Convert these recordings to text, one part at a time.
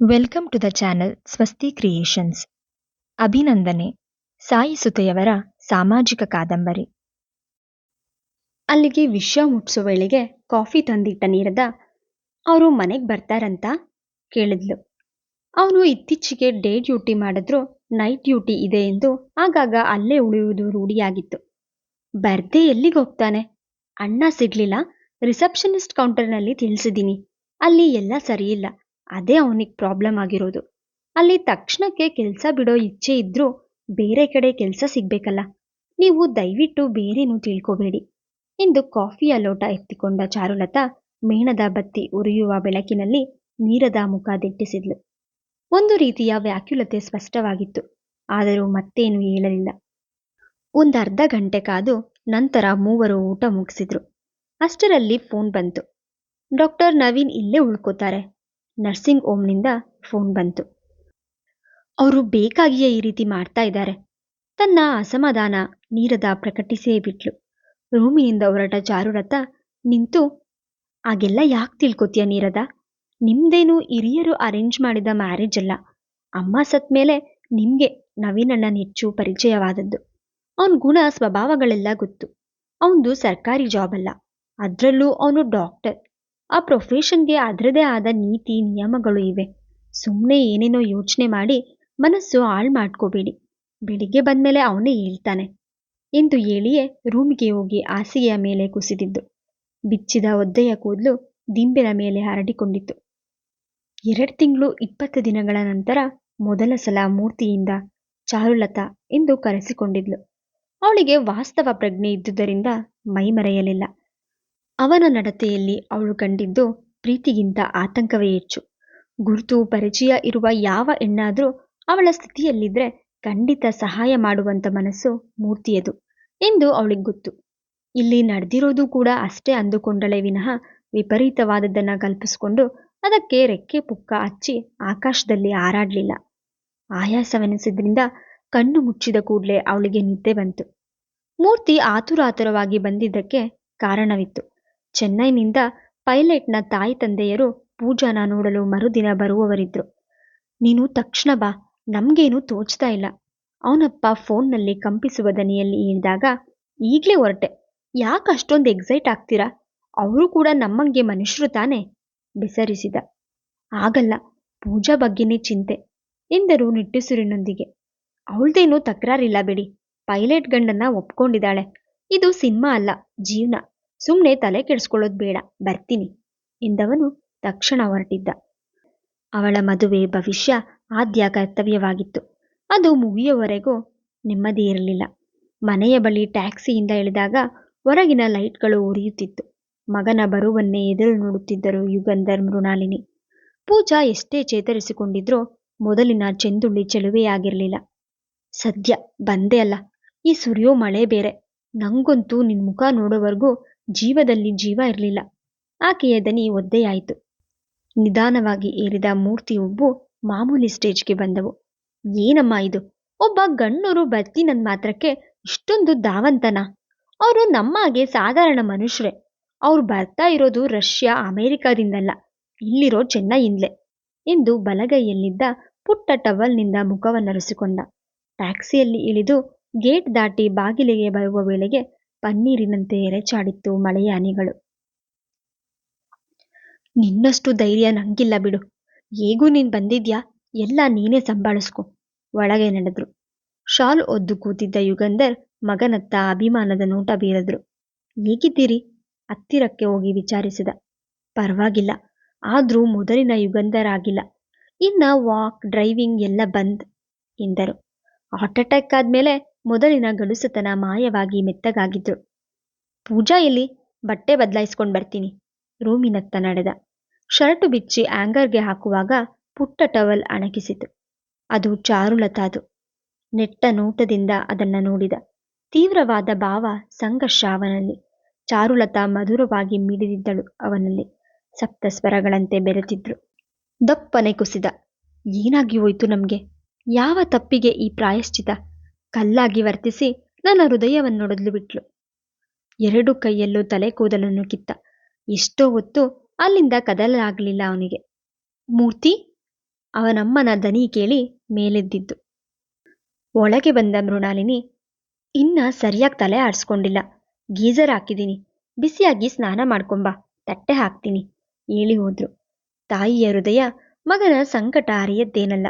Welcome to the channel Swasti creations ಅಭಿನಂದನೆ ಸಾಯಿ ಸುತೆಯವರ ಸಾಮಾಜಿಕ ಕಾದಂಬರಿ ಅಲ್ಲಿಗೆ ವಿಷಯ ಮುಟ್ಸೋ ವೇಳೆಗೆ ಕಾಫಿ ತಂದಿಟ್ಟ ನೀರದ ಅವರು ಮನೆಗೆ ಬರ್ತಾರಂತ ಕೇಳಿದ್ಲು. ಅವನು ಇತ್ತೀಚೆಗೆ ಡೇ ಡ್ಯೂಟಿ ಮಾಡಿದ್ರು, ನೈಟ್ ಡ್ಯೂಟಿ ಇದೆ ಎಂದು ಆಗಾಗ ಅಲ್ಲೇ ಉಳಿಯುವುದು ರೂಢಿಯಾಗಿತ್ತು. ಬರ್ದೇ ಎಲ್ಲಿಗೆ ಹೋಗ್ತಾನೆ? ಅಣ್ಣ ಸಿಗ್ಲಿಲ್ಲ, ರಿಸೆಪ್ಷನಿಸ್ಟ್ ಕೌಂಟರ್ನಲ್ಲಿ ತಿಳಿಸಿದ್ದೀನಿ, ಅಲ್ಲಿ ಎಲ್ಲ ಸರಿಯಿಲ್ಲ ಅದೇ ಅವನಿಗೆ ಪ್ರಾಬ್ಲಮ್ ಆಗಿರೋದು. ಅಲ್ಲಿ ತಕ್ಷಣಕ್ಕೆ ಕೆಲಸ ಬಿಡೋ ಇಚ್ಛೆ ಇದ್ರೂ ಬೇರೆ ಕಡೆ ಕೆಲಸ ಸಿಗ್ಬೇಕಲ್ಲ. ನೀವು ದಯವಿಟ್ಟು ಬೇರೇನು ತಿಳ್ಕೋಬೇಡಿ. ಎಂದು ಕಾಫಿಯ ಲೋಟ ಎತ್ತಿಕೊಂಡ ಚಾರುಲತಾ ಮೇಣದ ಬತ್ತಿ ಉರಿಯುವ ಬೆಳಕಿನಲ್ಲಿ ನೀರದ ಮುಖ ದಿಟ್ಟಿಸಿದ್ಲು. ಒಂದು ರೀತಿಯ ವ್ಯಾಕ್ಯುಲತೆ ಸ್ಪಷ್ಟವಾಗಿತ್ತು. ಆದರೂ ಮತ್ತೇನು ಹೇಳಲಿಲ್ಲ. ಒಂದರ್ಧ ಗಂಟೆ ಕಾದು ನಂತರ ಮೂವರು ಊಟ ಮುಗಿಸಿದ್ರು. ಅಷ್ಟರಲ್ಲಿ ಫೋನ್ ಬಂತು. ಡಾಕ್ಟರ್ ನವೀನ್ ಇಲ್ಲೇ ಉಳ್ಕೋತಾರೆ. ನರ್ಸಿಂಗ್ ಹೋಮ್ನಿಂದ ಫೋನ್ ಬಂತು. ಅವರು ಬೇಕಾಗಿಯೇ ಈ ರೀತಿ ಮಾಡ್ತಾ ಇದ್ದಾರೆ. ತನ್ನ ಅಸಮಾಧಾನ ನೀರದ ಪ್ರಕಟಿಸೇ ಬಿಟ್ಲು. ರೂಮಿನಿಂದ ಹೊರಟ ಚಾರುರಥ ನಿಂತು, ಹಾಗೆಲ್ಲ ಯಾಕೆ ತಿಳ್ಕೊತೀಯ ನೀರದ? ನಿಮ್ದೇನು ಹಿರಿಯರು ಅರೇಂಜ್ ಮಾಡಿದ ಮ್ಯಾರೇಜ್ ಅಲ್ಲ. ಅಮ್ಮ ಸತ್ ಮೇಲೆ ನಿಮ್ಗೆ ನವೀನಣ್ಣನ ಹೆಚ್ಚು ಪರಿಚಯವಾದದ್ದು. ಅವನ ಗುಣ ಸ್ವಭಾವಗಳೆಲ್ಲ ಗೊತ್ತು. ಅವನದು ಸರ್ಕಾರಿ ಜಾಬ್ ಅಲ್ಲ. ಅದರಲ್ಲೂ ಅವನು ಡಾಕ್ಟರ್. ಆ ಪ್ರೊಫೆಷನ್ಗೆ ಅದರದೇ ಆದ ನೀತಿ, ನಿಯಮಗಳು ಇವೆ. ಸುಮ್ಮನೆ ಏನೇನೋ ಯೋಚನೆ ಮಾಡಿ ಮನಸ್ಸು ಹಾಳು ಮಾಡ್ಕೋಬೇಡಿ. ಬೆಳಿಗ್ಗೆ ಬಂದ್ಮೇಲೆ ಅವನೇ ಹೇಳ್ತಾನೆ. ಎಂದು ಹೇಳಿಯೇ ರೂಮಿಗೆ ಹೋಗಿ ಹಾಸಿಗೆಯ ಮೇಲೆ ಕುಸಿದಿದ್ದು. ಬಿಚ್ಚಿದ ಒದ್ದೆಯ ಕೂದಲು ದಿಂಬಿನ ಮೇಲೆ ಹರಡಿಕೊಂಡಿತ್ತು. ಎರಡು ತಿಂಗಳು ಇಪ್ಪತ್ತು ದಿನಗಳ ನಂತರ ಮೊದಲ ಸಲ ಮೂರ್ತಿಯಿಂದ ಚಾರುಲತಾ ಎಂದು ಕರೆಸಿಕೊಂಡಿದ್ಲು. ಅವಳಿಗೆ ವಾಸ್ತವ ಪ್ರಜ್ಞೆ ಇದ್ದುದರಿಂದ ಮೈಮರೆಯಲಿಲ್ಲ. ಅವನ ನಡತೆಯಲ್ಲಿ ಅವಳು ಕಂಡಿದ್ದು ಪ್ರೀತಿಗಿಂತ ಆತಂಕವೇ ಹೆಚ್ಚು. ಗುರುತು ಪರಿಚಯ ಇರುವ ಯಾವ ಹೆಣ್ಣಾದರೂ ಅವಳ ಸ್ಥಿತಿಯಲ್ಲಿದ್ರೆ ಖಂಡಿತ ಸಹಾಯ ಮಾಡುವಂಥ ಮನಸ್ಸು ಮೂರ್ತಿಯದು ಎಂದು ಅವಳಿಗೆ ಗೊತ್ತು. ಇಲ್ಲಿ ನಡೆದಿರೋದು ಕೂಡ ಅಷ್ಟೇ ಅಂದುಕೊಂಡಳೆ ವಿನಃ ವಿಪರೀತವಾದದ್ದನ್ನ ಕಲ್ಪಿಸಿಕೊಂಡು ಅದಕ್ಕೆ ರೆಕ್ಕೆ ಪುಕ್ಕ ಹಚ್ಚಿ ಆಕಾಶದಲ್ಲಿ ಹಾರಾಡ್ಲಿಲ್ಲ. ಆಯಾಸವೆನಿಸಿದ್ರಿಂದ ಕಣ್ಣು ಮುಚ್ಚಿದ ಕೂಡಲೇ ಅವಳಿಗೆ ನಿದ್ದೆ ಬಂತು. ಮೂರ್ತಿ ಆತುರಾತುರವಾಗಿ ಬಂದಿದ್ದಕ್ಕೆ ಕಾರಣವಿತ್ತು. ಚೆನ್ನೈನಿಂದ ಪೈಲಟ್ನ ತಾಯಿ ತಂದೆಯರು ಪೂಜಾನ ನೋಡಲು ಮರುದಿನ ಬರುವವರಿದ್ರು. ನೀನು ತಕ್ಷಣ ಬಾ, ನಮ್ಗೇನು ತೋಚ್ತಾ ಇಲ್ಲ. ಅವನಪ್ಪ ಫೋನ್ನಲ್ಲಿ ಕಂಪಿಸುವ ದನಿಯಲ್ಲಿ ಹೇಳಿದಾಗ ಈಗಲೇ ಹೊರಟೆ. ಯಾಕೆ ಅಷ್ಟೊಂದು ಎಕ್ಸೈಟ್ ಆಗ್ತೀರಾ? ಅವರು ಕೂಡ ನಮ್ಮಂಗೆ ಮನುಷ್ಯರು ತಾನೇ? ಬೆಸರಿಸಿದ. ಆಗಲ್ಲ, ಪೂಜಾ ಬಗ್ಗೆನೇ ಚಿಂತೆ, ಎಂದರು ನಿಟ್ಟುಸಿರಿನೊಂದಿಗೆ. ಅವಳ್ದೇನೂ ತಕರಾರಿಲ್ಲ ಬಿಡಿ. ಪೈಲಟ್ ಗಂಡನ್ನ ಒಪ್ಕೊಂಡಿದ್ದಾಳೆ. ಇದು ಸಿನಿಮಾ ಅಲ್ಲ, ಜೀವನ. ಸುಮ್ಮನೆ ತಲೆ ಕೆಡಿಸ್ಕೊಳ್ಳೋದು ಬೇಡ, ಬರ್ತೀನಿ ಎಂದವನು ತಕ್ಷಣ ಹೊರಟಿದ್ದ. ಅವಳ ಮದುವೆ ಭವಿಷ್ಯ ಆದ್ಯ ಕರ್ತವ್ಯವಾಗಿತ್ತು. ಅದು ಮುಗಿಯುವವರೆಗೂ ನೆಮ್ಮದಿ ಇರಲಿಲ್ಲ. ಮನೆಯ ಬಳಿ ಟ್ಯಾಕ್ಸಿಯಿಂದ ಇಳಿದಾಗ ಹೊರಗಿನ ಲೈಟ್ಗಳು ಉರಿಯುತ್ತಿತ್ತು. ಮಗನ ಬರುವನ್ನೇ ಎದುರು ನೋಡುತ್ತಿದ್ದರು ಯುಗಂಧರ್ ಮೃಣಾಲಿನಿ. ಪೂಜಾ ಎಷ್ಟೇ ಚೇತರಿಸಿಕೊಂಡಿದ್ರೂ ಮೊದಲಿನ ಚೆಂದುಳ್ಳಿ ಚೆಲುವೆಯಾಗಿರಲಿಲ್ಲ ಸದ್ಯ ಬಂದೇ ಅಲ್ಲ, ಈ ಸುರಿಯೋ ಮಳೆ ಬೇರೆ. ನಂಗಂತೂ ನಿನ್ ಮುಖ ನೋಡೋವರೆಗೂ ಜೀವದಲ್ಲಿ ಜೀವ ಇರಲಿಲ್ಲ. ಆಕೆಯ ದನಿ ಒದ್ದೆಯಾಯಿತು. ನಿಧಾನವಾಗಿ ಏರಿದ ಮೂರ್ತಿ ಉಬ್ಬು ಮಾಮೂಲಿ ಸ್ಟೇಜ್ಗೆ ಬಂದವು. ಏನಮ್ಮ ಇದು? ಒಬ್ಬ ಗಣ್ಣೂರು ಬತ್ತಿ ನನ್ನ ಮಾತ್ರಕ್ಕೆ ಇಷ್ಟೊಂದು ಧಾವಂತನ? ಅವರು ನಮ್ಮ ಹಾಗೆ ಸಾಧಾರಣ ಮನುಷ್ಯರೇ. ಅವ್ರು ಬರ್ತಾ ಇರೋದು ರಷ್ಯಾ, ಅಮೆರಿಕಾದಿಂದಲ್ಲ. ಇಲ್ಲಿರೋ ಚೆನ್ನೈಯಿಂದಲೇ ಎಂದು ಬಲಗೈಯಲ್ಲಿದ್ದ ಪುಟ್ಟ ಟವಲ್ನಿಂದ ಮುಖವನ್ನರೆಸಿಕೊಂಡ. ಟ್ಯಾಕ್ಸಿಯಲ್ಲಿ ಇಳಿದು ಗೇಟ್ ದಾಟಿ ಬಾಗಿಲಿಗೆ ಬರುವ ವೇಳೆಗೆ ಪನ್ನೀರಿನಂತೆ ಎರೆಚಾಡಿತ್ತು ಮಳೆಯ ಹನಿಗಳು ನಿನ್ನಷ್ಟು ಧೈರ್ಯ ನಂಗಿಲ್ಲ ಬಿಡು. ಹೇಗೂ ನೀನ್ ಬಂದಿದ್ಯಾ? ಎಲ್ಲ ನೀನೇ ಸಂಭಾಳಿಸ್ಕೊ. ಒಳಗೆ ನಡೆದ್ರು. ಶಾಲು ಒದ್ದು ಕೂತಿದ್ದ ಯುಗಂಧರ್ ಮಗನತ್ತ ಅಭಿಮಾನದ ನೋಟ ಬೀರದ್ರು. ಹೇಗಿದ್ದೀರಿ ಹತ್ತಿರಕ್ಕೆ ಹೋಗಿ ವಿಚಾರಿಸಿದ. ಪರವಾಗಿಲ್ಲ. ಆದ್ರೂ ಮೊದಲಿನ ಯುಗಂಧರ್ ಆಗಿಲ್ಲ. ಇನ್ನ ವಾಕ್, ಡ್ರೈವಿಂಗ್ ಎಲ್ಲ ಬಂದ್ ಎಂದರು. ಹಾರ್ಟ್ ಅಟ್ಯಾಕ್ ಆದ್ಮೇಲೆ ಮೊದಲಿನ ಗಡುಸುತನ ಮಾಯವಾಗಿ ಮೆತ್ತಗಾಗಿದ್ರು. ಪೂಜಾ ಎಲ್ಲಿ ಬಟ್ಟೆ ಬದಲಾಯಿಸ್ಕೊಂಡು ಬರ್ತೀನಿ. ರೂಮಿನತ್ತ ನಡೆದ. ಶರ್ಟು ಬಿಚ್ಚಿ ಆಂಗರ್ಗೆ ಹಾಕುವಾಗ ಪುಟ್ಟ ಟವಲ್ ಅಣಕಿಸಿತು. ಅದು ಚಾರುಲತಾದು ನೆಟ್ಟ ನೋಟದಿಂದ ಅದನ್ನ ನೋಡಿದ. ತೀವ್ರವಾದ ಭಾವ ಸಂಘರ್ಷ ಅವನಲ್ಲಿ. ಚಾರುಲತಾ ಮಧುರವಾಗಿ ಮಿಡಿದಿದ್ದಳು ಅವನಲ್ಲಿ. ಸಪ್ತ ಸ್ವರಗಳಂತೆ ಬೆರೆತಿದ್ರು. ದಪ್ಪನೆ ಕುಸಿದ. ಏನಾಗಿ ಹೋಯ್ತು ನಮ್ಗೆ? ಯಾವ ತಪ್ಪಿಗೆ ಈ ಪ್ರಾಯಶ್ಚಿತ? ಕಲ್ಲಾಗಿ ವರ್ತಿಸಿ ನನ್ನ ಹೃದಯವನ್ನೊಡೆದ್ಲು ಬಿಟ್ಲು. ಎರಡು ಕೈಯಲ್ಲೂ ತಲೆ ಕೂದಲನ್ನು ಕಿತ್ತ. ಎಷ್ಟೋ ಹೊತ್ತು ಅಲ್ಲಿಂದ ಕದಲಾಗಲಿಲ್ಲ ಅವನಿಗೆ. ಮೂರ್ತಿ? ಅವನಮ್ಮನ ದನಿ ಕೇಳಿ ಮೇಲೆದ್ದಿದ್ದು. ಒಳಗೆ ಬಂದ ಮೃಣಾಲಿನಿ, ಇನ್ನ ಸರಿಯಾಗಿ ತಲೆ ಆಡಿಸ್ಕೊಂಡಿಲ್ಲ. ಗೀಜರ್ ಹಾಕಿದ್ದೀನಿ ಬಿಸಿಯಾಗಿ ಸ್ನಾನ ಮಾಡ್ಕೊಂಬಾ. ತಟ್ಟೆ ಹಾಕ್ತೀನಿ. ಹೇಳಿ ಹೋದ್ರು. ತಾಯಿಯ ಹೃದಯ ಮಗನ ಸಂಕಟ ಅರಿಯದ್ದೇನಲ್ಲ.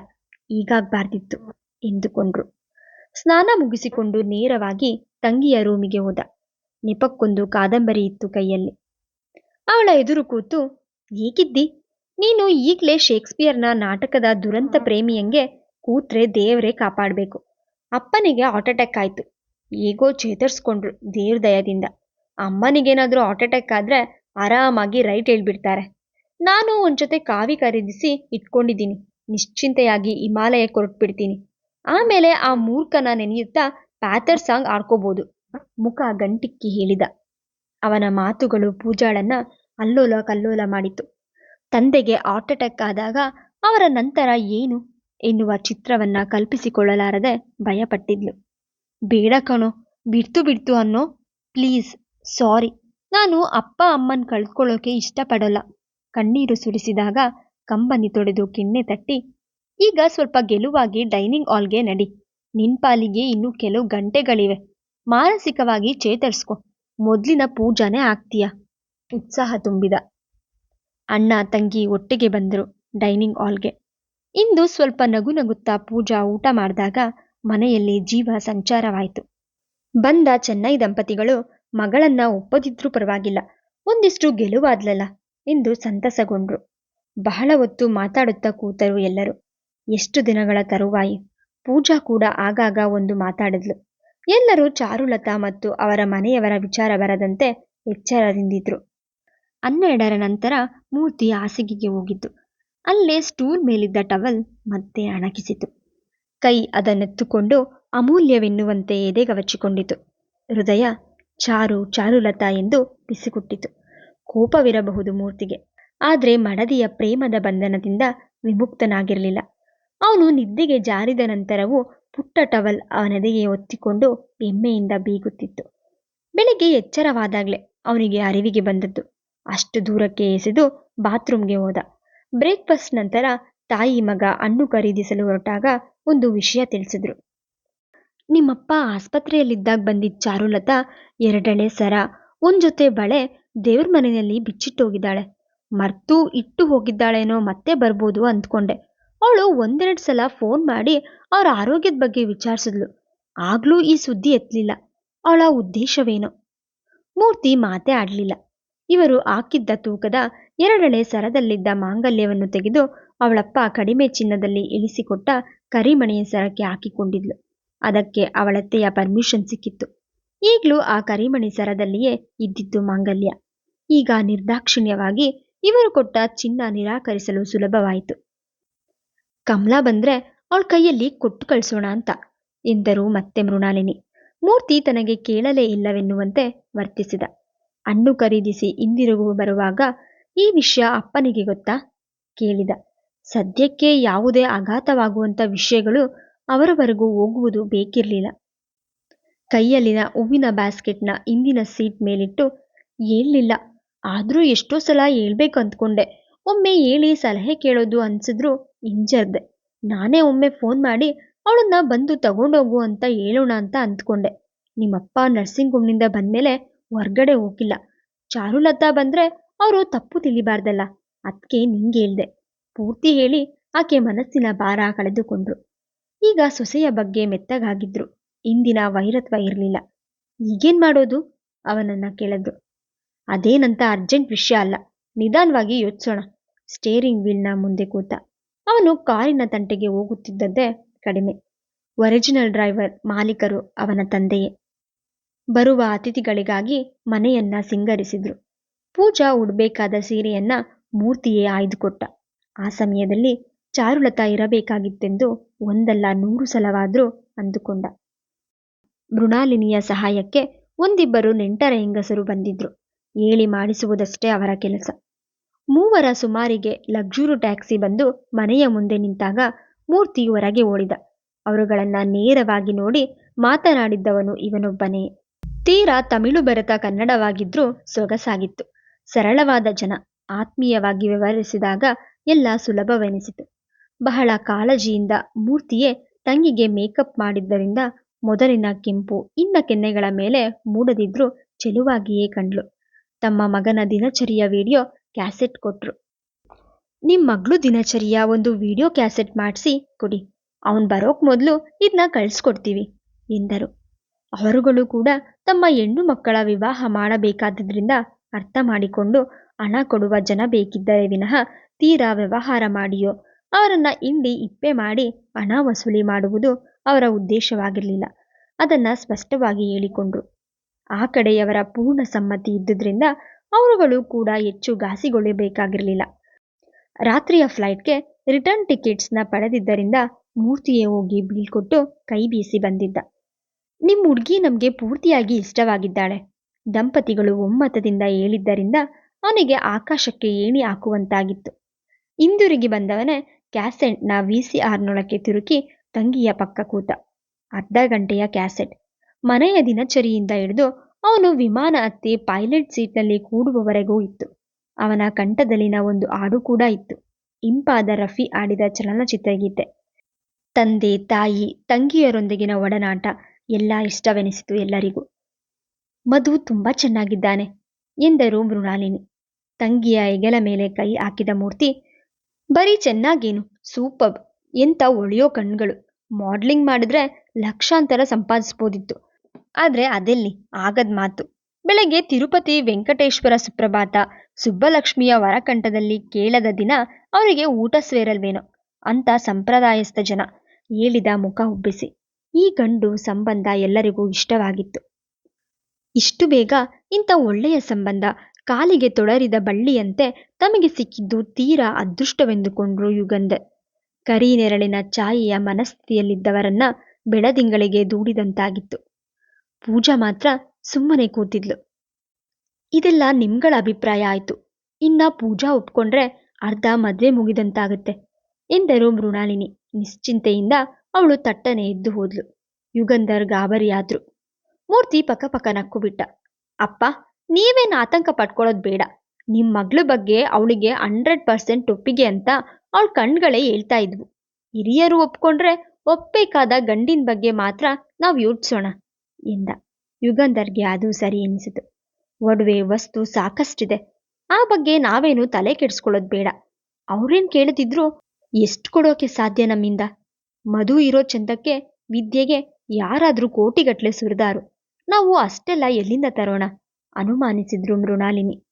ಈಗಾಗ್ಬಾರ್ದಿತ್ತು ಎಂದುಕೊಂಡ್ರು. ಸ್ನಾನ ಮುಗಿಸಿಕೊಂಡು ನೇರವಾಗಿ ತಂಗಿಯ ರೂಮಿಗೆ ಹೋದ. ನೆಪಕ್ಕೊಂದು ಕಾದಂಬರಿ ಇತ್ತು ಕೈಯಲ್ಲಿ. ಅವಳ ಎದುರು ಕೂತು ಹೇಗಿದ್ದಿ ನೀನು ಈಗಲೇ ಶೇಕ್ಸ್ಪಿಯರ್ನ ನಾಟಕದ ದುರಂತ ಪ್ರೇಮಿಯಂಗೆ ಕೂತ್ರೆ ದೇವರೇ ಕಾಪಾಡಬೇಕು. ಅಪ್ಪನಿಗೆ ಹಾರ್ಟ್ ಅಟ್ಯಾಕ್ ಆಯ್ತು. ಹೇಗೋ ಚೇತರಿಸ್ಕೊಂಡ್ರು ದೇವ್ರ ದಯದಿಂದ ಅಮ್ಮನಿಗೇನಾದರೂ ಹಾರ್ಟ್ ಅಟ್ಯಾಕ್ ಆದ್ರೆ ಆರಾಮಾಗಿ ರೈಟ್ ಹೇಳ್ಬಿಡ್ತಾರೆ. ನಾನು ಒಂದು ಜೊತೆ ಕಾವಿ ಖರೀದಿಸಿ ಇಟ್ಕೊಂಡಿದ್ದೀನಿ. ನಿಶ್ಚಿಂತೆಯಾಗಿ ಹಿಮಾಲಯ ಕೊರಟ್ಬಿಡ್ತೀನಿ ಆಮೇಲೆ ಆ ಮೂರ್ಖನ ನೆನೆಯುತ್ತಾ ಪ್ಯಾಥರ್ ಸಾಂಗ್ ಆಡ್ಕೋಬಹುದು ಮುಖ ಗಂಟಿಕ್ಕಿ ಹೇಳಿದ. ಅವನ ಮಾತುಗಳು ಪೂಜಾಳನ್ನ ಅಲ್ಲೋಲ ಕಲ್ಲೋಲ ಮಾಡಿತು ತಂದೆಗೆ ಹಾರ್ಟ್ ಅಟ್ಯಾಕ್ ಆದಾಗ ಅವರ ನಂತರ ಏನು ಎನ್ನುವ ಚಿತ್ರವನ್ನ ಕಲ್ಪಿಸಿಕೊಳ್ಳಲಾರದೆ ಭಯಪಟ್ಟಿದ್ಲು. ಬೇಡ ಕಣೋ, ಬಿಡ್ತು ಬಿಡ್ತು ಅನ್ನೋ ಪ್ಲೀಸ್ ಸಾರಿ ನಾನು ಅಪ್ಪ ಅಮ್ಮನ್ ಕಳ್ಕೊಳ್ಳೋಕೆ ಇಷ್ಟಪಡೋಲ್ಲ. ಕಣ್ಣೀರು ಸುರಿಸಿದಾಗ ಕಂಬನಿ ತೊಡೆದು ಕಿಣ್ಣೆ ತಟ್ಟಿ, ಈಗ ಸ್ವಲ್ಪ ಗೆಲುವಾಗಿ ಡೈನಿಂಗ್ ಹಾಲ್ಗೆ ನಡಿ. ನಿನ್ ಪಾಲಿಗೆ ಇನ್ನು ಕೆಲವು ಗಂಟೆಗಳಿವೆ. ಮಾನಸಿಕವಾಗಿ ಚೇತರಿಸ್ಕೊ. ಮೊದ್ಲಿನ ಪೂಜಾನೇ ಆಗ್ತೀಯ ಉತ್ಸಾಹ ತುಂಬಿದ. ಅಣ್ಣ ತಂಗಿ ಒಟ್ಟಿಗೆ ಬಂದರು ಡೈನಿಂಗ್ ಹಾಲ್ಗೆ. ಇಂದು ಸ್ವಲ್ಪ ನಗು ನಗುತ್ತಾ ಪೂಜಾ ಊಟ ಮಾಡಿದಾಗ ಮನೆಯಲ್ಲಿ ಜೀವ ಸಂಚಾರವಾಯಿತು. ಬಂದ ಚೆನ್ನೈ ದಂಪತಿಗಳು ಮಗಳನ್ನ ಒಪ್ಪದಿದ್ರೂ ಪರವಾಗಿಲ್ಲ. ಒಂದಿಷ್ಟು ಗೆಲುವಾದ್ಲಲ್ಲ ಎಂದು ಸಂತಸಗೊಂಡ್ರು. ಬಹಳ ಹೊತ್ತು ಮಾತಾಡುತ್ತಾ ಕೂತರು ಎಲ್ಲರೂ. ಎಷ್ಟು ದಿನಗಳ ತರುವಾಯಿ ಪೂಜಾ ಕೂಡ ಆಗಾಗ ಒಂದು ಮಾತಾಡಿದ್ಲು. ಎಲ್ಲರೂ ಚಾರುಲತಾ ಮತ್ತು ಅವರ ಮನೆಯವರ ವಿಚಾರ ಬರದಂತೆ ಎಚ್ಚರದಿಂದಿದ್ರು. ಹನ್ನೆರಡರ ನಂತರ ಮೂರ್ತಿ ಹಾಸಿಗೆಗೆ ಹೋಗಿದ್ದು. ಅಲ್ಲೇ ಸ್ಟೂಲ್ ಮೇಲಿದ್ದ ಟವಲ್ ಮತ್ತೆ ಅಣಕಿಸಿತು. ಕೈ ಅದನ್ನೆತ್ತುಕೊಂಡು ಅಮೂಲ್ಯವೆನ್ನುವಂತೆ ಎದೆಗವಚಿಕೊಂಡಿತು. ಹೃದಯ ಚಾರು ಚಾರುಲತಾ ಎಂದು ಬಿಸಿಗುಟ್ಟಿತು ಕೋಪವಿರಬಹುದು ಮೂರ್ತಿಗೆ. ಆದ್ರೆ ಮಡದಿಯ ಪ್ರೇಮದ ಬಂಧನದಿಂದ ವಿಮುಕ್ತನಾಗಿರಲಿಲ್ಲ. ಅವನು ನಿದ್ದೆಗೆ ಜಾರಿದ ನಂತರವೂ ಪುಟ್ಟ ಟವಲ್ ಅವನೆದೆಗೆ ಒತ್ತಿಕೊಂಡು ಹೆಮ್ಮೆಯಿಂದ ಬೀಗುತ್ತಿತ್ತು. ಬೆಳಿಗ್ಗೆ ಎಚ್ಚರವಾದಾಗ್ಲೇ ಅವನಿಗೆ ಅರಿವಿಗೆ ಬಂದದ್ದು. ಅಷ್ಟು ದೂರಕ್ಕೆ ಎಸೆದು ಬಾತ್ರೂಮ್ಗೆ ಹೋದ. ಬ್ರೇಕ್ಫಾಸ್ಟ್ ನಂತರ ತಾಯಿ ಮಗ ಹಣ್ಣು ಖರೀದಿಸಲು ಹೊರಟಾಗ ಒಂದು ವಿಷಯ ತಿಳಿಸಿದ್ರು. ನಿಮ್ಮಪ್ಪ ಆಸ್ಪತ್ರೆಯಲ್ಲಿದ್ದಾಗ ಬಂದಿದ್ದ ಚಾರುಲತಾ ಎರಡನೇ ಸರ, ಒಂದ್ ಜೊತೆ ಬಳೆ ದೇವ್ರ ಮನೆಯಲ್ಲಿ ಬಿಚ್ಚಿಟ್ಟೋಗಿದ್ದಾಳೆ. ಮರ್ತು ಇಟ್ಟು ಹೋಗಿದ್ದಾಳೇನೋ ಮತ್ತೆ ಬರ್ಬೋದು ಅಂದ್ಕೊಂಡೆ. ಅವಳು ಒಂದೆರಡು ಸಲ ಫೋನ್ ಮಾಡಿ ಅವರ ಆರೋಗ್ಯದ ಬಗ್ಗೆ ವಿಚಾರಿಸಿದ್ಲು. ಆಗ್ಲೂ ಈ ಸುದ್ದಿ ಎತ್ತಲಿಲ್ಲ ಅವಳ ಉದ್ದೇಶವೇನು? ಮೂರ್ತಿ ಮಾತೆ ಆಡ್ಲಿಲ್ಲ. ಇವರು ಹಾಕಿದ್ದ ತೂಕದ ಎರಡೆಳೆ ಸರದಲ್ಲಿದ್ದ ಮಾಂಗಲ್ಯವನ್ನು ತೆಗೆದು ಅವಳಪ್ಪ ಕಡಿಮೆ ಚಿನ್ನದಲ್ಲಿ ಇಳಿಸಿಕೊಟ್ಟ ಕರಿಮಣಿಯ ಸರಕ್ಕೆ ಹಾಕಿಕೊಂಡಿದ್ಲು. ಅದಕ್ಕೆ ಅವಳತ್ತೆಯ ಪರ್ಮಿಷನ್ ಸಿಕ್ಕಿತ್ತು. ಈಗಲೂ ಆ ಕರಿಮಣಿ ಸರದಲ್ಲಿಯೇ ಇದ್ದಿದ್ದು ಮಾಂಗಲ್ಯ. ಈಗ ನಿರ್ದಾಕ್ಷಿಣ್ಯವಾಗಿ ಇವರು ಕೊಟ್ಟ ಚಿನ್ನ ನಿರಾಕರಿಸಲು ಸುಲಭವಾಯಿತು. ಕಮಲಾ ಬಂದ್ರೆ ಅವಳ ಕೈಯಲ್ಲಿ ಕೊಟ್ಟು ಕಳಿಸೋಣ ಅಂತ, ಎಂದರು ಮತ್ತೆ ಮೃಣಾಲಿನಿ. ಮೂರ್ತಿ ತನಗೆ ಕೇಳಲೇ ಇಲ್ಲವೆನ್ನುವಂತೆ ವರ್ತಿಸಿದ. ಹಣ್ಣು ಖರೀದಿಸಿ ಹಿಂದಿರುಗು ಬರುವಾಗ ಈ ವಿಷಯ ಅಪ್ಪನಿಗೆ ಗೊತ್ತಾ? ಕೇಳಿದ. ಸದ್ಯಕ್ಕೆ ಯಾವುದೇ ಆಘಾತವಾಗುವಂಥ ವಿಷಯಗಳು ಅವರವರೆಗೂ ಹೋಗುವುದು ಬೇಕಿರಲಿಲ್ಲ. ಕೈಯಲ್ಲಿನ ಹೂವಿನ ಬ್ಯಾಸ್ಕೆಟ್ನ ಹಿಂದಿನ ಸೀಟ್ ಮೇಲಿಟ್ಟು ಹೇಳಲಿಲ್ಲ ಆದರೂ ಎಷ್ಟೋ ಸಲ ಹೇಳ್ಬೇಕು ಅಂದ್ಕೊಂಡೆ. ಒಮ್ಮೆ ಹೇಳಿ ಸಲಹೆ ಕೇಳೋದು ಅನ್ಸಿದ್ರು ಹಿಂಜರ್ದೆ. ನಾನೇ ಒಮ್ಮೆ ಫೋನ್ ಮಾಡಿ ಅವಳನ್ನ ಬಂದು ತಗೊಂಡೋಗು ಅಂತ ಹೇಳೋಣ ಅಂತ ಅಂದ್ಕೊಂಡೆ. ನಿಮ್ಮಪ್ಪ ನರ್ಸಿಂಗ್ ಹೋಮ್ನಿಂದ ಬಂದ್ಮೇಲೆ ಹೊರ್ಗಡೆ ಹೋಗಿಲ್ಲ. ಚಾರುಲತಾ ಬಂದ್ರೆ ಅವರು ತಪ್ಪು ತಿಳಿಬಾರ್ದಲ್ಲ. ಅದಕ್ಕೆ ನಿಂಗೆ ಹೇಳ್ದೆ. ಪೂರ್ತಿ ಹೇಳಿ ಆಕೆ ಮನಸ್ಸಿನ ಭಾರ ಕಳೆದುಕೊಂಡ್ರು. ಈಗ ಸೊಸೆಯ ಬಗ್ಗೆ ಮೆತ್ತಗಾಗಿದ್ರು. ಇಂದಿನ ವೈರತ್ವ ಇರಲಿಲ್ಲ. ಈಗೇನ್ ಮಾಡೋದು? ಅವನನ್ನ ಕೇಳಿದ್ರು ಅದೇನಂತ ಅರ್ಜೆಂಟ್ ವಿಷಯ ಅಲ್ಲ. ನಿಧಾನವಾಗಿ ಯೋಚಿಸೋಣ. ಸ್ಟೇರಿಂಗ್ ವೀಲ್ನ ಮುಂದೆ ಕೂತ. ಅವನು ಕಾರಿನ ತಂಟೆಗೆ ಹೋಗುತ್ತಿದ್ದದ್ದೇ ಕಡಿಮೆ. ಒರಿಜಿನಲ್ ಡ್ರೈವರ್ ಮಾಲೀಕರು ಅವನ ತಂದೆಯೇ. ಬರುವ ಅತಿಥಿಗಳಿಗಾಗಿ ಮನೆಯನ್ನ ಸಿಂಗರಿಸಿದ್ರು. ಪೂಜಾ ಉಡ್ಬೇಕಾದ ಸೀರೆಯನ್ನ ಮೂರ್ತಿಯೇ ಆಯ್ದುಕೊಟ್ಟ. ಆ ಸಮಯದಲ್ಲಿ ಚಾರುಲತಾ ಇರಬೇಕಾಗಿತ್ತೆಂದು ಒಂದಲ್ಲ ನೂರು ಸಲವಾದ್ರೂ ಅಂದುಕೊಂಡ. ಮೃಣಾಲಿನಿಯ ಸಹಾಯಕ್ಕೆ ಒಂದಿಬ್ಬರು ನೆಂಟರ ಹೆಂಗಸರು ಬಂದಿದ್ರು. ಹೇಳಿ ಮಾಡಿಸುವುದಷ್ಟೇ ಅವರ ಕೆಲಸ. ಮೂವರ ಸುಮಾರಿಗೆ ಲಗ್ಜೂರು ಟ್ಯಾಕ್ಸಿ ಬಂದು ಮನೆಯ ಮುಂದೆ ನಿಂತಾಗ ಮೂರ್ತಿ ಹೊರಗೆ ಓಡಿದ. ಅವರುಗಳನ್ನ ನೇರವಾಗಿ ನೋಡಿ ಮಾತನಾಡಿದ್ದವನು ಇವನೊಬ್ಬನೇ. ತೀರಾ ತಮಿಳು ಬೆರೆತ ಕನ್ನಡವಾಗಿದ್ರೂ ಸೊಗಸಾಗಿತ್ತು. ಸರಳವಾದ ಜನ, ಆತ್ಮೀಯವಾಗಿ ವ್ಯವಹರಿಸಿದಾಗ ಎಲ್ಲ ಸುಲಭವೆನಿಸಿತು. ಬಹಳ ಕಾಳಜಿಯಿಂದ ಮೂರ್ತಿಯೇ ತಂಗಿಗೆ ಮೇಕಪ್ ಮಾಡಿದ್ದರಿಂದ ಮೊದಲಿನ ಕೆಂಪು ಇನ್ನ ಕೆನ್ನೆಗಳ ಮೇಲೆ ಮೂಡದಿದ್ರೂ ಚೆಲುವಾಗಿಯೇ ಕಂಡ್ಲು ತಮ್ಮ ಮಗನ ದಿನಚರಿಯ ವಿಡಿಯೋ ಕ್ಯಾಸೆಟ್ ಕೊಟ್ರು. ನಿಮ್ಮ ಮಗಳು ದಿನಚರಿಯ ಒಂದು ವಿಡಿಯೋ ಕ್ಯಾಸೆಟ್ ಮಾಡಿಸಿ ಕೊಡಿ. ಅವನು ಬರೋಕ್ ಮೊದಲು ಇದನ್ನ ಕಳಿಸ್ಕೊಡ್ತೀವಿ, ಎಂದರು. ಅವರುಗಳು ಕೂಡ ತಮ್ಮ ಹೆಣ್ಣು ಮಕ್ಕಳ ವಿವಾಹ ಮಾಡಬೇಕಾದ್ದರಿಂದ ಅರ್ಥ ಮಾಡಿಕೊಂಡು ಹಣ ಕೊಡುವ ಜನ ಬೇಕಿದ್ದರೆ ವಿನಃ ತೀರಾ ವ್ಯವಹಾರ ಮಾಡಿಯೋ, ಅವರನ್ನ ಹಿಂಡಿ ಇಪ್ಪೆ ಮಾಡಿ ಹಣ ವಸೂಲಿ ಮಾಡುವುದು ಅವರ ಉದ್ದೇಶವಾಗಿರಲಿಲ್ಲ. ಅದನ್ನ ಸ್ಪಷ್ಟವಾಗಿ ಹೇಳಿಕೊಂಡ್ರು. ಆ ಕಡೆಯವರ ಪೂರ್ಣ ಸಮ್ಮತಿ ಇದ್ದುದರಿಂದ ಅವರುಗಳು ಕೂಡ ಹೆಚ್ಚು ಘಾಸಿಗೊಳ್ಳಬೇಕಾಗಿರಲಿಲ್ಲ ರಾತ್ರಿಯ ಫ್ಲೈಟ್ಗೆ ರಿಟರ್ನ್ ಟಿಕೆಟ್ಸ್ನ ಪಡೆದಿದ್ದರಿಂದ ಮೂರ್ತಿಯೇ ಹೋಗಿ ಬೀಳ್ಕೊಟ್ಟು ಕೈ ಬೀಸಿ ಬಂದಿದ್ದ. ನಿಮ್ಮ ಹುಡುಗಿ ನಮಗೆ ಪೂರ್ತಿಯಾಗಿ ಇಷ್ಟವಾಗಿದ್ದಾಳೆ. ದಂಪತಿಗಳು ಒಮ್ಮತದಿಂದ ಹೇಳಿದ್ದರಿಂದ ಅವನಿಗೆ ಆಕಾಶಕ್ಕೆ ಏಣಿ ಹಾಕುವಂತಾಗಿತ್ತು. ಹಿಂದಿರುಗಿ ಬಂದವನೇ ಕ್ಯಾಸೆಟ್ನ ವಿ ಸಿ ಆರ್ನೊಳಕ್ಕೆ ತಿರುಕಿ ತಂಗಿಯ ಪಕ್ಕ ಕೂತ. ಅರ್ಧ ಗಂಟೆಯ ಕ್ಯಾಸೆಟ್. ಮನೆಯ ದಿನಚರಿಯಿಂದ ಹಿಡಿದು ಅವನು ವಿಮಾನ ಹತ್ತಿ ಪೈಲಟ್ ಸೀಟ್ನಲ್ಲಿ ಕೂಡುವವರೆಗೂ ಇತ್ತು. ಅವನ ಕಂಠದಲ್ಲಿನ ಒಂದು ಹಾಡು ಕೂಡ ಇತ್ತು. ಇಂಪಾದ ರಫಿ ಆಡಿದ ಚಲನಚಿತ್ರ ಗೀತೆ. ತಂದೆ, ತಾಯಿ, ತಂಗಿಯರೊಂದಿಗಿನ ಒಡನಾಟ ಎಲ್ಲ ಇಷ್ಟವೆನಿಸಿತು ಎಲ್ಲರಿಗೂ. ಮಧು ತುಂಬಾ ಚೆನ್ನಾಗಿದ್ದಾನೆ ಎಂದರು ಮೃಣಾಲಿನಿ. ತಂಗಿಯ ಹೆಗಲ ಮೇಲೆ ಕೈ ಹಾಕಿದ ಮೂರ್ತಿ, ಬರೀ ಚೆನ್ನಾಗೇನು ಸೂಪಬ್ ಎಂತ ಒಳೆಯೋ ಕಣ್ಗಳು ಮಾಡ್ಲಿಂಗ್ ಮಾಡಿದ್ರೆ ಲಕ್ಷಾಂತರ ಸಂಪಾದಿಸ್ಬೋದಿತ್ತು. ಆದ್ರೆ ಅದೆಲ್ಲಿ? ಆಗದ್ ಮಾತು. ಬೆಳಗ್ಗೆ ತಿರುಪತಿ ವೆಂಕಟೇಶ್ವರ ಸುಪ್ರಭಾತ ಸುಬ್ಬಲಕ್ಷ್ಮಿಯ ವರಕಂಠದಲ್ಲಿ ಕೇಳದ ದಿನ ಅವರಿಗೆ ಊಟ ಸೇರಲ್ವೇನೋ ಅಂತ ಸಂಪ್ರದಾಯಸ್ಥ ಜನ ಹೇಳಿದ ಮುಖ ಉಬ್ಬಿಸಿ. ಈ ಗಂಡು ಸಂಬಂಧ ಎಲ್ಲರಿಗೂ ಇಷ್ಟವಾಗಿತ್ತು. ಇಷ್ಟು ಬೇಗ ಇಂಥ ಒಳ್ಳೆಯ ಸಂಬಂಧ ಕಾಲಿಗೆ ತೊಡರಿದ ಬಳ್ಳಿಯಂತೆ ತಮಗೆ ಸಿಕ್ಕಿದ್ದು ತೀರಾ ಅದೃಷ್ಟವೆಂದುಕೊಂಡ್ರು ಯುಗಂಧರ್ ಕರಿ ನೆರಳಿನ ಛಾಯೆಯ ಮನಸ್ಥಿತಿಯಲ್ಲಿದ್ದವರನ್ನ ಬೆಳದಿಂಗಳಿಗೆ ದೂಡಿದಂತಾಗಿತ್ತು. ಪೂಜಾ ಮಾತ್ರ ಸುಮ್ಮನೆ ಕೂತಿದ್ಲು. ಇದೆಲ್ಲ ನಿಮ್ಗಳ ಅಭಿಪ್ರಾಯ ಆಯ್ತು. ಇನ್ನ ಪೂಜಾ ಒಪ್ಕೊಂಡ್ರೆ ಅರ್ಧ ಮದ್ವೆ ಮುಗಿದಂತಾಗುತ್ತೆ, ಎಂದರು ಮೃಣಾಲಿನಿ. ನಿಶ್ಚಿಂತೆಯಿಂದ ಅವಳು ತಟ್ಟನೆ ಎದ್ದು ಹೋದ್ಲು. ಯುಗಂಧರ್ ಗಾಬರಿಯಾದ್ರು ಮೂರ್ತಿ ಪಕ್ಕ ಪಕ್ಕ ನಕ್ಕು ಬಿಟ್ಟ. ಅಪ್ಪ, ನೀವೇನು ಆತಂಕ ಪಟ್ಕೊಳ್ಳೋದು ಬೇಡ. ನಿಮ್ ಮಗಳ ಬಗ್ಗೆ ಅವಳಿಗೆ ಹಂಡ್ರೆಡ್ ಪರ್ಸೆಂಟ್ ಒಪ್ಪಿಗೆ ಅಂತ ಅವಳ ಕಣ್ಗಳೇ ಹೇಳ್ತಾ ಇದ್ವು. ಹಿರಿಯರು ಒಪ್ಕೊಂಡ್ರೆ ಒಪ್ಬೇಕಾದ ಗಂಡಿನ ಬಗ್ಗೆ ಮಾತ್ರ ನಾವು ಯೋಚಿಸೋಣ. ಎಂದ ಯುಗಂಧರ್ಗೆ ಅದು ಸರಿ ಎನಿಸಿತು. ಒಡವೆ, ವಸ್ತು ಸಾಕಷ್ಟಿದೆ. ಆ ಬಗ್ಗೆ ನಾವೇನು ತಲೆ ಕೆಡಿಸ್ಕೊಳ್ಳೋದು ಬೇಡ. ಅವ್ರೇನು ಕೇಳುತ್ತಿದ್ರು ಎಷ್ಟು ಕೊಡೋಕೆ ಸಾಧ್ಯ ನಮ್ಮಿಂದ? ಮಧು ಇರೋ ಚಂದಕ್ಕೆ, ವಿದ್ಯೆಗೆ ಯಾರಾದರೂ ಕೋಟಿಗಟ್ಲೆ ಸುರಿದಾರು. ನಾವು ಅಷ್ಟೆಲ್ಲ ಎಲ್ಲಿಂದ ತರೋಣ? ಅನುಮಾನಿಸಿದ್ರು ಮೃಣಾಲಿನಿ.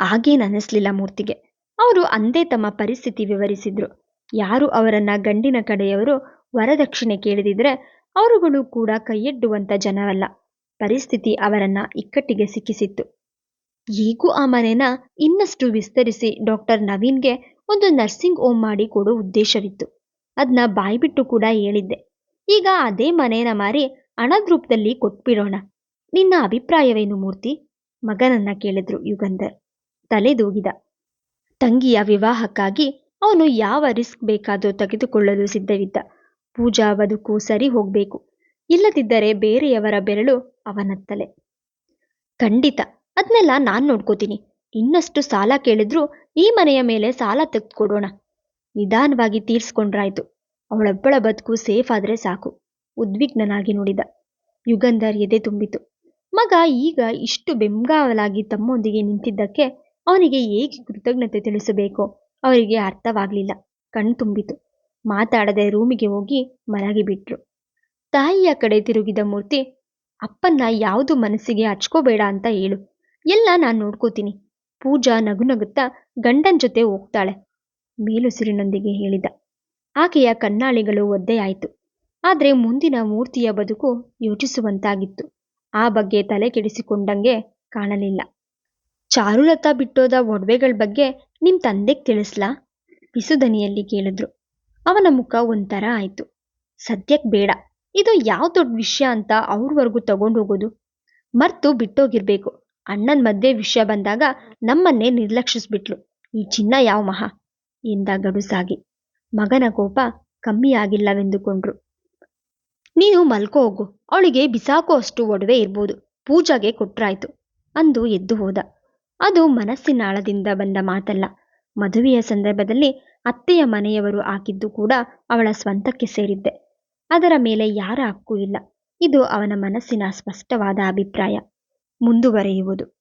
ಆಗೇನ್ ಅನ್ನಿಸ್ಲಿಲ್ಲ ಮೂರ್ತಿಗೆ. ಅವರು ಅಂದೇ ತಮ್ಮ ಪರಿಸ್ಥಿತಿ ವಿವರಿಸಿದ್ರು. ಯಾರು ಅವರನ್ನ ಗಂಡಿನ ಕಡೆಯವರು ವರದಕ್ಷಿಣೆ ಕೇಳಿದಿದ್ರೆ ಅವರುಗಳು ಕೂಡ ಕೈಯೆಡ್ಡುವಂಥ ಜನರಲ್ಲ. ಪರಿಸ್ಥಿತಿ ಅವರನ್ನ ಇಕ್ಕಟ್ಟಿಗೆ ಸಿಕ್ಕಿಸಿತ್ತು. ಈಗೂ ಆ ಮನೆನ ಇನ್ನಷ್ಟು ವಿಸ್ತರಿಸಿ ಡಾಕ್ಟರ್ ನವೀನ್ಗೆ ಒಂದು ನರ್ಸಿಂಗ್ ಹೋಮ್ ಮಾಡಿ ಕೊಡೋ ಉದ್ದೇಶವಿತ್ತು. ಅದನ್ನ ಬಾಯ್ಬಿಟ್ಟು ಕೂಡ ಹೇಳಿದ್ದೆ. ಈಗ ಅದೇ ಮನೇನ ಮಾರಿ ಹಣದ ರೂಪದಲ್ಲಿ ಕೊಟ್ಬಿಡೋಣ. ನಿನ್ನ ಅಭಿಪ್ರಾಯವೇನು ಮೂರ್ತಿ? ಮಗನನ್ನ ಕೇಳಿದ್ರು ಯುಗಂಧರ್. ತಲೆದೂಗಿದ. ತಂಗಿಯ ವಿವಾಹಕ್ಕಾಗಿ ಅವನು ಯಾವ ರಿಸ್ಕ್ ಬೇಕಾದರೂ ತೆಗೆದುಕೊಳ್ಳಲು ಸಿದ್ಧವಿದ್ದ. ಪೂಜಾ ಬದುಕು ಸರಿ ಹೋಗ್ಬೇಕು. ಇಲ್ಲದಿದ್ದರೆ ಬೇರೆಯವರ ಬೆರಳು ಅವನತ್ತಲೆ. ಖಂಡಿತ ಅದನ್ನೆಲ್ಲ ನಾನ್ ನೋಡ್ಕೋತೀನಿ. ಇನ್ನಷ್ಟು ಸಾಲ ಕೇಳಿದ್ರು ಈ ಮನೆಯ ಮೇಲೆ ಸಾಲ ತೆಗೆದುಕೊಡೋಣ. ನಿಧಾನವಾಗಿ ತೀರ್ಸ್ಕೊಂಡ್ರಾಯ್ತು. ಅವಳೊಬ್ಬಳ ಬದುಕು ಸೇಫ್ ಆದ್ರೆ ಸಾಕು. ಉದ್ವಿಗ್ನನಾಗಿ ನೋಡಿದ. ಯುಗಂಧರ್ ಎದೆ ತುಂಬಿತು. ಮಗ ಈಗ ಇಷ್ಟು ಬೆಂಗಾವಲಾಗಿ ತಮ್ಮೊಂದಿಗೆ ನಿಂತಿದ್ದಕ್ಕೆ ಅವನಿಗೆ ಹೇಗೆ ಕೃತಜ್ಞತೆ ತಿಳಿಸಬೇಕೋ ಅವರಿಗೆ ಅರ್ಥವಾಗಲಿಲ್ಲ. ಕಣ್ತುಂಬಿತು ಮಾತಾಡದೆ ರೂಮಿಗೆ ಹೋಗಿ ಮಲಗಿಬಿಟ್ರು ತಾಯಿಯ ಕಡೆ ತಿರುಗಿದ ಮೂರ್ತಿ, ಅಪ್ಪನ್ನ ಯಾವುದು ಮನಸ್ಸಿಗೆ ಹಚ್ಕೋಬೇಡ ಅಂತ ಹೇಳು. ಎಲ್ಲ ನಾನು ನೋಡ್ಕೋತೀನಿ. ಪೂಜಾ ನಗುನಗುತ್ತಾ ಗಂಡನ್ ಜೊತೆ ಹೋಗ್ತಾಳೆ. ಮೇಲುಸಿರಿನೊಂದಿಗೆ ಹೇಳಿದ. ಆಕೆಯ ಕಣ್ಣಾಳಿಗಳು ಒದ್ದೆಯಾಯಿತು ಆದರೆ ಮುಂದಿನ ಮೂರ್ತಿಯ ಬದುಕು ಯೋಚಿಸುವಂತಾಗಿತ್ತು. ಆ ಬಗ್ಗೆ ತಲೆ ಕೆಡಿಸಿಕೊಂಡಂಗೆ ಕಾಣಲಿಲ್ಲ. ಚಾರುಲತಾ ಬಿಟ್ಟೋದ ಒಡವೆಗಳ ಬಗ್ಗೆ ನಿಮ್ ತಂದೆಗೆ ತಿಳಿಸ್ಲಾ? ಪಿಸುದನಿಯಲ್ಲಿ ಕೇಳಿದ್ರು. ಅವನ ಮುಖ ಒಂಥರ ಆಯ್ತು. ಸದ್ಯಕ್ ಬೇಡ. ಇದು ಯಾವ ದೊಡ್ಡ ವಿಷಯ ಅಂತ ಅವ್ರವರೆಗೂ ತಗೊಂಡು ಹೋಗೋದು. ಮರ್ತು ಬಿಟ್ಟೋಗಿರ್ಬೇಕು. ಅಣ್ಣನ ಮದ್ವೆ ವಿಷಯ ಬಂದಾಗ ನಮ್ಮನ್ನೇ ನಿರ್ಲಕ್ಷಿಸ್ಬಿಟ್ಲು. ಈ ಚಿನ್ನ ಯಾವ ಮಹಾ? ಎಂದ ಗಡುಸಾಗಿ ಮಗನ ಕೋಪ ಕಮ್ಮಿಯಾಗಿಲ್ಲವೆಂದುಕೊಂಡ್ರು ನೀನು ಮಲ್ಕೋ ಹೋಗು. ಅವಳಿಗೆ ಬಿಸಾಕೋ ಅಷ್ಟು ಒಡವೆ ಇರ್ಬೋದು. ಪೂಜಾಗೆ ಕೊಟ್ರಾಯ್ತು ಅಂದು ಎದ್ದು ಹೋದ. ಅದು ಮನಸ್ಸಿನಾಳದಿಂದ ಬಂದ ಮಾತಲ್ಲ. ಮದುವೆಯ ಸಂದರ್ಭದಲ್ಲಿ ಅತ್ತೆಯ ಮನೆಯವರು ಹಾಕಿದ್ದು ಕೂಡ ಅವಳ ಸ್ವಂತಕ್ಕೆ ಸೇರಿದ್ದೆ. ಅದರ ಮೇಲೆ ಯಾರ ಹಕ್ಕು ಇಲ್ಲ. ಇದು ಅವನ ಮನಸ್ಸಿನ ಸ್ಪಷ್ಟವಾದ ಅಭಿಪ್ರಾಯ. ಮುಂದುವರೆಯುವುದು.